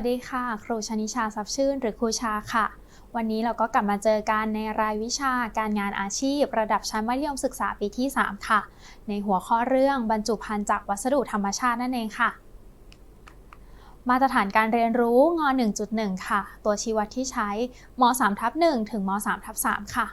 วัสดีค่ะ ครูชนิชาทรัพย์ชื่น หรือครูชาค่ะ วันนี้เราก็กลับมาเจอกันในรายวิชาการงานอาชีพ ระดับชั้นมัธยมศึกษาปีที่ 3 ค่ะ ในหัวข้อเรื่องบรรจุภัณฑ์จากวัสดุธรรมชาตินั่นเองค่ะ มาตรฐานการเรียนรู้ง 1.1 ค่ะ ตัวชี้วัดที่ใช้ม3ทับ1ถึงม3ทับ3ค่ะ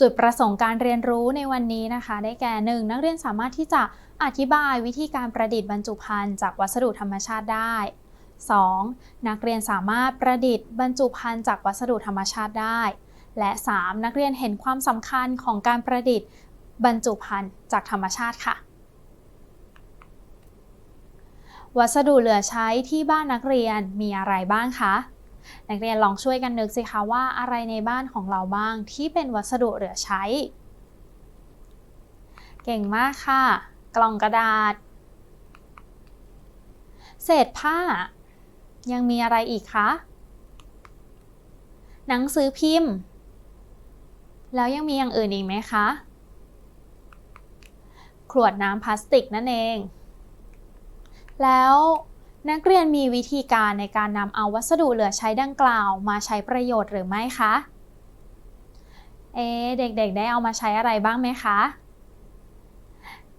จุดประสงค์การเรียนรู้ในวันนี้นะคะ ได้แก่ 1. นักเรียนสามารถที่จะอธิบายวิธีการประดิษฐ์บรรจุภัณฑ์จากวัสดุธรรมชาติได้ 2. นักเรียนสามารถประดิษฐ์บรรจุภัณฑ์จากวัสดุธรรมชาติได้ และ 3. นักเรียนเห็นความสำคัญของการประดิษฐ์บรรจุภัณฑ์จากธรรมชาติค่ะ วัสดุเหลือใช้ที่บ้านนักเรียนมีอะไรบ้างคะ นักเรียนลองช่วยกันนึกสิคะว่าอะไรในบ้านของเราบ้างที่เป็นวัสดุเหลือใช้ เก่งมากค่ะ กล่องกระดาษ เศษผ้า ยังมีอะไรอีกคะ หนังสือพิมพ์ แล้วยังมีอย่างอื่นอีกไหมคะ ขวดน้ำพลาสติกนั่นเอง แล้ว นักเรียนมีวิธีการในการนำเอาวัสดุเหลือใช้ดังกล่าว มาใช้ประโยชน์หรือไม่คะ เอ๊เด็กๆ ได้เอามาใช้อะไรบ้างไหมคะ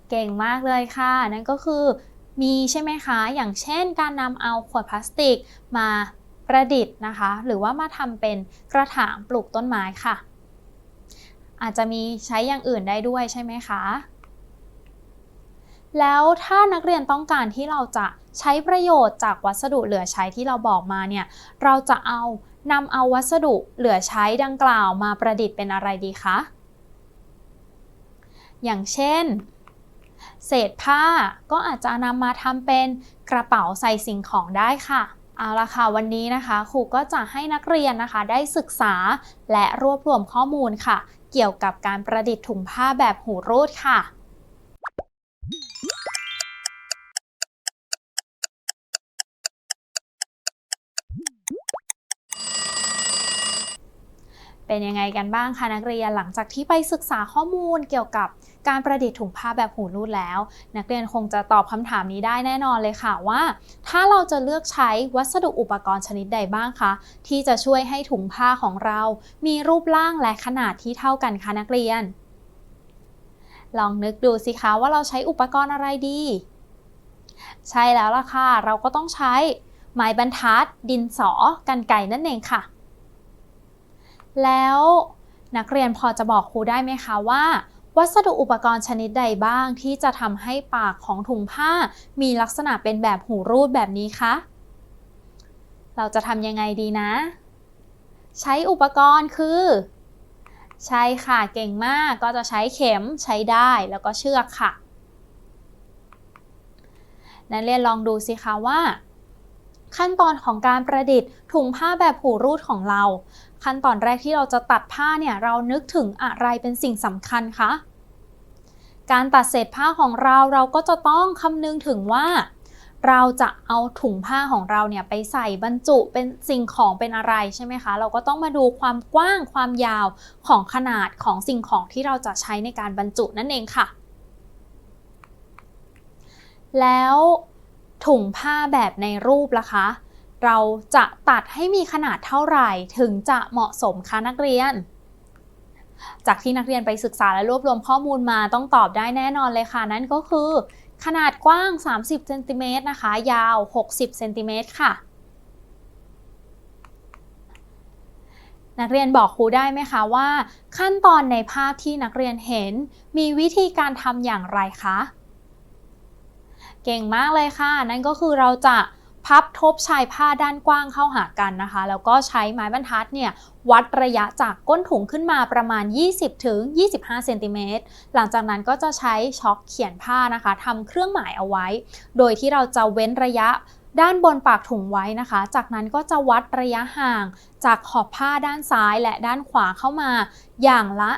เก่งมากเลยค่ะ นั่นก็คือ มีใช่ไหมคะ อย่างเช่น การนำเอาขวดพลาสติกมาประดิษฐ์นะคะ หรือว่ามาทำเป็นกระถางปลูกต้นไม้ค่ะ อาจจะมีใช้อย่างอื่นได้ด้วยใช่ไหมคะ แล้วถ้านักเรียนต้องการที่เราจะใช้ประโยชน์จากวัสดุเหลือใช้ที่เราบอกมาเนี่ย เราจะเอานำเอาวัสดุเหลือใช้ดังกล่าวมาประดิษฐ์เป็นอะไรดีคะ อย่างเช่น เศษผ้าก็อาจจะนำมาทำเป็นกระเป๋าใส่สิ่งของได้ค่ะ เอาละค่ะ วันนี้นะคะครูก็จะให้นักเรียนนะคะ ได้ศึกษาและรวบรวมข้อมูลค่ะ เกี่ยวกับการประดิษฐ์ถุงผ้าแบบหูรูดค่ะ เป็นยังไงกันบ้างคะนักเรียนหลังจากที่ไปศึกษาข้อมูลเกี่ยวกับการประดิษฐ์ถุงผ้าแบบหูรูดแล้ว นักเรียนคงจะตอบคำถามนี้ได้แน่นอนเลยค่ะว่า ถ้าเราจะเลือกใช้วัสดุอุปกรณ์ชนิดใดบ้างคะที่จะช่วยให้ถุงผ้าของเรา มีรูปร่างและขนาดที่เท่ากันคะนักเรียน ลองนึกดูสิคะว่าเราใช้อุปกรณ์อะไรดี ใช่แล้วล่ะค่ะ เราก็ต้องใช้ไม้บรรทัด ดินสอกันไก่นั่นเองค่ะ แล้วนักเรียนพอจะบอกครูได้ไหมคะว่า วัสดุอุปกรณ์ชนิดใดบ้างที่จะทำให้ปากของถุงผ้า มีลักษณะเป็นแบบหูรูดแบบนี้คะเราจะทำยังไงดีนะ ใช้อุปกรณ์คือ ใช่ค่ะเก่งมากก็จะใช้เข็มใช้ได้แล้วก็เชือกค่ะ นักเรียนลองดูสิคะว่า ขั้นตอนของการประดิษฐ์ถุงผ้าแบบหูรูดของเรา ขั้นตอนแรกที่เราจะตัดผ้าเนี่ยเรานึกถึงอะไรเป็นสิ่งสำคัญคะการตัดเศษผ้าของเราเราก็จะต้องคำนึงถึงว่า เราจะเอาถุงผ้าของเราเนี่ยไปใส่บรรจุเป็นสิ่งของเป็นอะไรใช่ไหมคะ เราก็ต้องมาดูความกว้างความยาวของขนาดของสิ่งของที่เราจะใช้ในการบรรจุนั่นเองค่ะ แล้วถุงผ้าแบบในรูปล่ะคะ เราจะตัดให้มีขนาดเท่าไหร่ถึงจะเหมาะสมคะนักเรียน จากที่นักเรียนไปศึกษาและรวบรวมข้อมูลมาต้องตอบได้แน่นอนเลยค่ะ นั่นก็คือ ขนาดกว้าง 30เซนติเมตรนะคะ ยาว 60เซนติเมตรค่ะ นักเรียนบอกครูได้ไหมคะว่า ขั้นตอนในภาพที่นักเรียนเห็น มีวิธีการทำอย่างไรคะ เก่งมากเลยค่ะ นั่นก็คือเราจะ พับทบชายผ้าด้านกว้างเข้าหากันนะคะ แล้วก็ใช้ไม้บรรทัดเนี่ยวัดระยะจากก้นถุงขึ้นมาประมาณ 20ถึง25เซนติเมตรหลังจากนั้นก็จะใช้ช็อคเขียนผ้านะคะทำเครื่องหมายเอาไว้ โดยที่เราจะเว้นระยะด้านบนปากถุงไว้นะคะ จากนั้นก็จะวัดระยะห่าง จากขอบผ้าด้านซ้ายและด้านขวาเข้ามา อย่างละ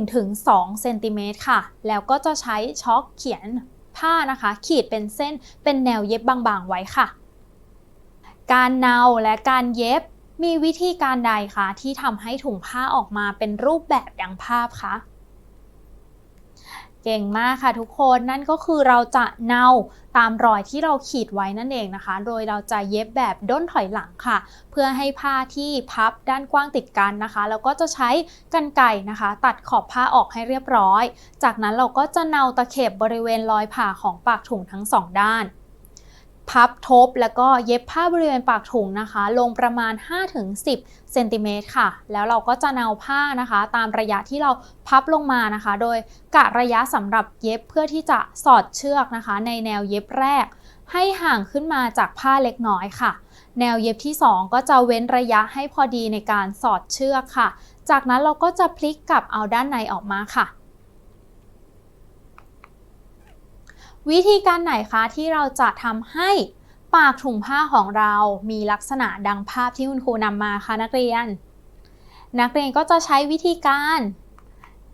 1-2เซนติเมตรค่ะ แล้วก็จะใช้ช็อคเขียนผ้านะคะ ขีดเป็นเส้นเป็นแนวเย็บบางๆไว้ค่ะ การเนาและการเย็บ มีวิธีการใดคะที่ทำให้ถุงผ้าออกมาเป็นรูปแบบดังภาพคะเก่งมากค่ะทุกคนนั่นก็คือเราจะเนาตามรอยที่เราขีดไว้นั่นเองนะคะ โดยเราจะเย็บแบบด้นถอยหลังค่ะ เพื่อให้ผ้าที่พับด้านกว้างติดกันนะคะ แล้วก็จะใช้กรรไกรนะคะ ตัดขอบผ้าออกให้เรียบร้อย จากนั้นเราก็จะเนาตะเข็บบริเวณรอยผ่าของปากถุงทั้งสองด้าน พับทบ แล้วก็เย็บผ้าบริเวณปากถุงนะคะ ลงประมาณ 5-10เซนติเมตรค่ะ แล้วเราก็จะเนาผ้านะคะ ตามระยะที่เราพับลงมานะคะ โดยกะระยะสำหรับเย็บเพื่อที่จะสอดเชือกนะคะ ในแนวเย็บแรก ให้ห่างขึ้นมาจากผ้าเล็กน้อยค่ะ แนวเย็บที่ 2 ก็จะเว้นระยะให้พอดีในการสอดเชือกค่ะ จากนั้นเราก็จะพลิกกลับเอาด้านในออกมาค่ะ วิธีการไหนคะที่เราจะทำให้ปากถุงผ้าของเรามีลักษณะดังภาพที่คุณครูนำมาคะนักเรียน นักเรียนก็จะใช้วิธีการ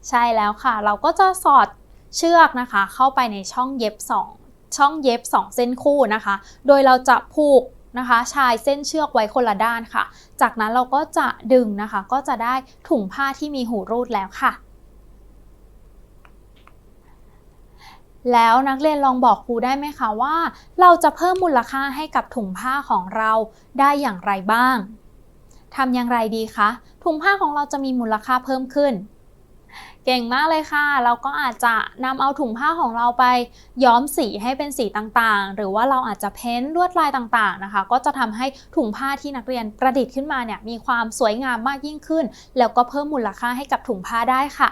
ใช่แล้วค่ะ เราก็จะสอดเชือกนะคะ เข้าไปในช่องเย็บ 2 ช่องเย็บ 2 เส้นคู่นะคะ โดยเราจะผูกนะคะชายเส้นเชือกไว้คนละด้านค่ะ จากนั้นเราก็จะดึงนะคะ ก็จะได้ถุงผ้าที่มีหูรูดแล้วค่ะ แล้วนักเรียนลองบอกครูได้ไหมคะว่า เราจะเพิ่มมูลค่าให้กับถุงผ้าของเราได้อย่างไรบ้างทำอย่างไรดีคะ ถุงผ้าของเราจะมีมูลค่าเพิ่มขึ้น เก่งมากเลยค่ะ เราก็อาจจะนำเอาถุงผ้าของเราไป ย้อมสีให้เป็นสีต่างๆ หรือว่าเราอาจจะเพ้นลวดลายต่างๆนะคะ ก็จะทำให้ถุงผ้าที่นักเรียนประดิษฐ์ขึ้นมาเนี่ยมีความสวยงามมากยิ่งขึ้น แล้วก็เพิ่มมูลค่าให้กับถุงผ้าได้ค่ะ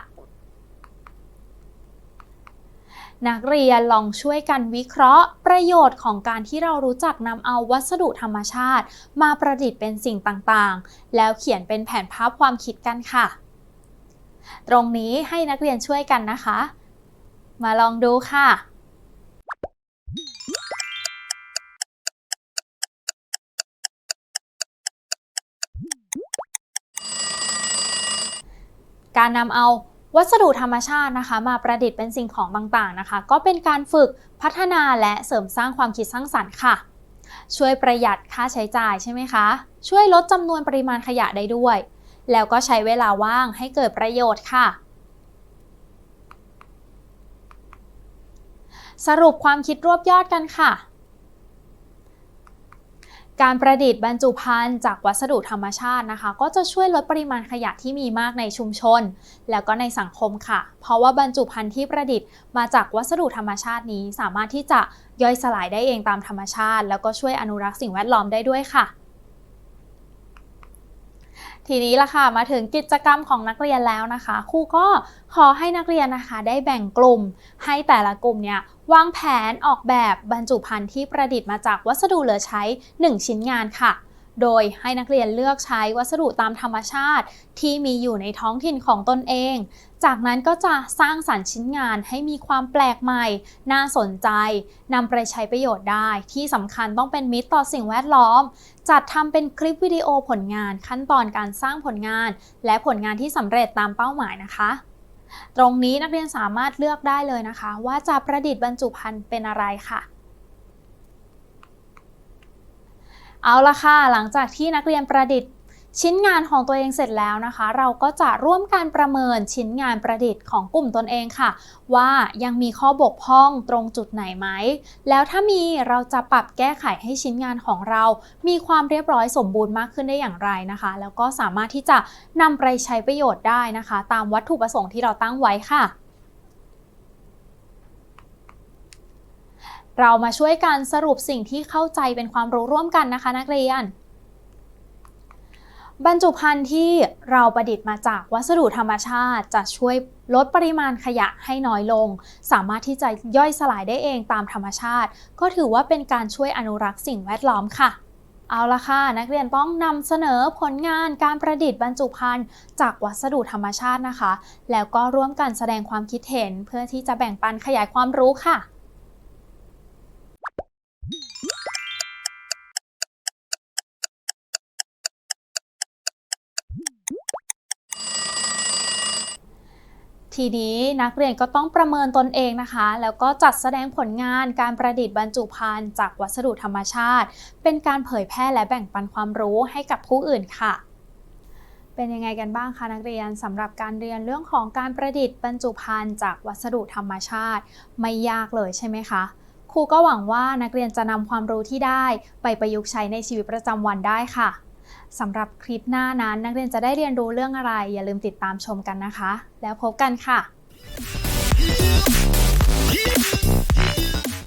นักเรียนลองช่วยกันวิเคราะห์ ประโยชน์ของการที่เรารู้จักนำเอาวัสดุธรรมชาติ มาประดิษฐ์เป็นสิ่งต่างๆ แล้วเขียนเป็นแผนภาพความคิดกันค่ะ ตรงนี้ให้นักเรียนช่วยกันนะคะ มาลองดูค่ะการนำเอา วัสดุธรรมชาตินะคะ มาประดิษฐ์เป็นสิ่งของต่างๆนะคะ ก็เป็นการฝึกพัฒนาและเสริมสร้างความคิดสร้างสรรค์ค่ะ ช่วยประหยัดค่าใช้จ่ายใช่ไหมคะ ช่วยลดจำนวนปริมาณขยะได้ด้วย แล้วก็ใช้เวลาว่างให้เกิดประโยชน์ค่ะ สรุปความคิดรวบยอดกันค่ะ การประดิษฐ์บรรจุภัณฑ์จากวัสดุธรรมชาตินะคะ ก็จะช่วยลดปริมาณขยะที่มีมากในชุมชน แล้วก็ในสังคมค่ะ เพราะว่าบรรจุภัณฑ์ที่ประดิษฐ์มาจากวัสดุธรรมชาตินี้ สามารถที่จะย่อยสลายได้เองตามธรรมชาติ แล้วก็ช่วยอนุรักษ์สิ่งแวดล้อมได้ด้วยค่ะ ทีนี้ละค่ะมาถึงกิจกรรมของนักเรียนแล้วนะคะ ครูก็ขอให้นักเรียนนะคะ ได้แบ่งกลุ่ม ให้แต่ละกลุ่มเนี่ยวางแผนออกแบบบรรจุภัณฑ์ที่ประดิษฐ์มาจากวัสดุเหลือใช้ 1 ชิ้นงานค่ะ โดยให้นักเรียนเลือกใช้วัสดุตามธรรมชาติ ที่มีอยู่ในท้องถิ่นของตนเอง จากนั้นก็จะสร้างสรรค์ชิ้นงานให้มีความแปลกใหม่ น่าสนใจนำไปใช้ประโยชน์ได้ ที่สำคัญต้องเป็นมิตรต่อสิ่งแวดล้อม จัดทำเป็นคลิปวิดีโอผลงานขั้นตอนการสร้างผลงาน และผลงานที่สำเร็จตามเป้าหมายนะคะตรงนี้นักเรียนสามารถเลือกได้เลยนะคะ ว่าจะประดิษฐ์บรรจุภัณฑ์เป็นอะไรค่ะ เอาละค่ะ หลังจากที่นักเรียนประดิษฐ์ ชิ้นงานของตัวเองเสร็จแล้วนะคะ เราก็จะร่วมการประเมินชิ้นงานประดิษฐ์ของกลุ่มตนเองค่ะ ว่ายังมีข้อบกพร่องตรงจุดไหนไหม แล้วถ้ามีเราจะปรับแก้ไขให้ชิ้นงานของเรา มีความเรียบร้อยสมบูรณ์มากขึ้นได้อย่างไรนะคะ แล้วก็สามารถที่จะนำไปใช้ประโยชน์ได้นะคะ ตามวัตถุประสงค์ที่เราตั้งไว้ค่ะ เรามาช่วยกันสรุปสิ่งที่เข้าใจเป็นความรู้ร่วมกันนะคะ นักเรียน บรรจุภัณฑ์ที่เราประดิษฐ์มาจากวัสดุธรรมชาติ จะช่วยลดปริมาณขยะให้น้อยลง สามารถที่จะย่อยสลายได้เองตามธรรมชาติ ก็ถือว่าเป็นการช่วยอนุรักษ์สิ่งแวดล้อมค่ะเอาละค่ะ นักเรียนต้องนำเสนอผลงานการประดิษฐ์บรรจุภัณฑ์จากวัสดุธรรมชาตินะคะ แล้วก็ร่วมกันแสดงความคิดเห็นเพื่อที่จะแบ่งปันขยายความรู้ค่ะ ทีนี้นักเรียนก็ต้องประเมินตนเองนะคะ แล้วก็จัดแสดงผลงานการประดิษฐ์บรรจุภัณฑ์จากวัสดุธรรมชาติ เป็นการเผยแพร่และแบ่งปันความรู้ให้กับผู้อื่นค่ะ เป็นยังไงกันบ้างคะนักเรียนสำหรับการเรียนเรื่องของการประดิษฐ์บรรจุภัณฑ์จากวัสดุธรรมชาติ ไม่ยากเลยใช่ไหมคะครูก็หวังว่านักเรียนจะนำความรู้ที่ได้ไปประยุกต์ใช้ในชีวิตประจำวันได้ค่ะ สำหรับคลิปหน้านั้นนักเรียนจะได้เรียนรู้เรื่องอะไร อย่าลืมติดตามชมกันนะคะ แล้วพบกันค่ะ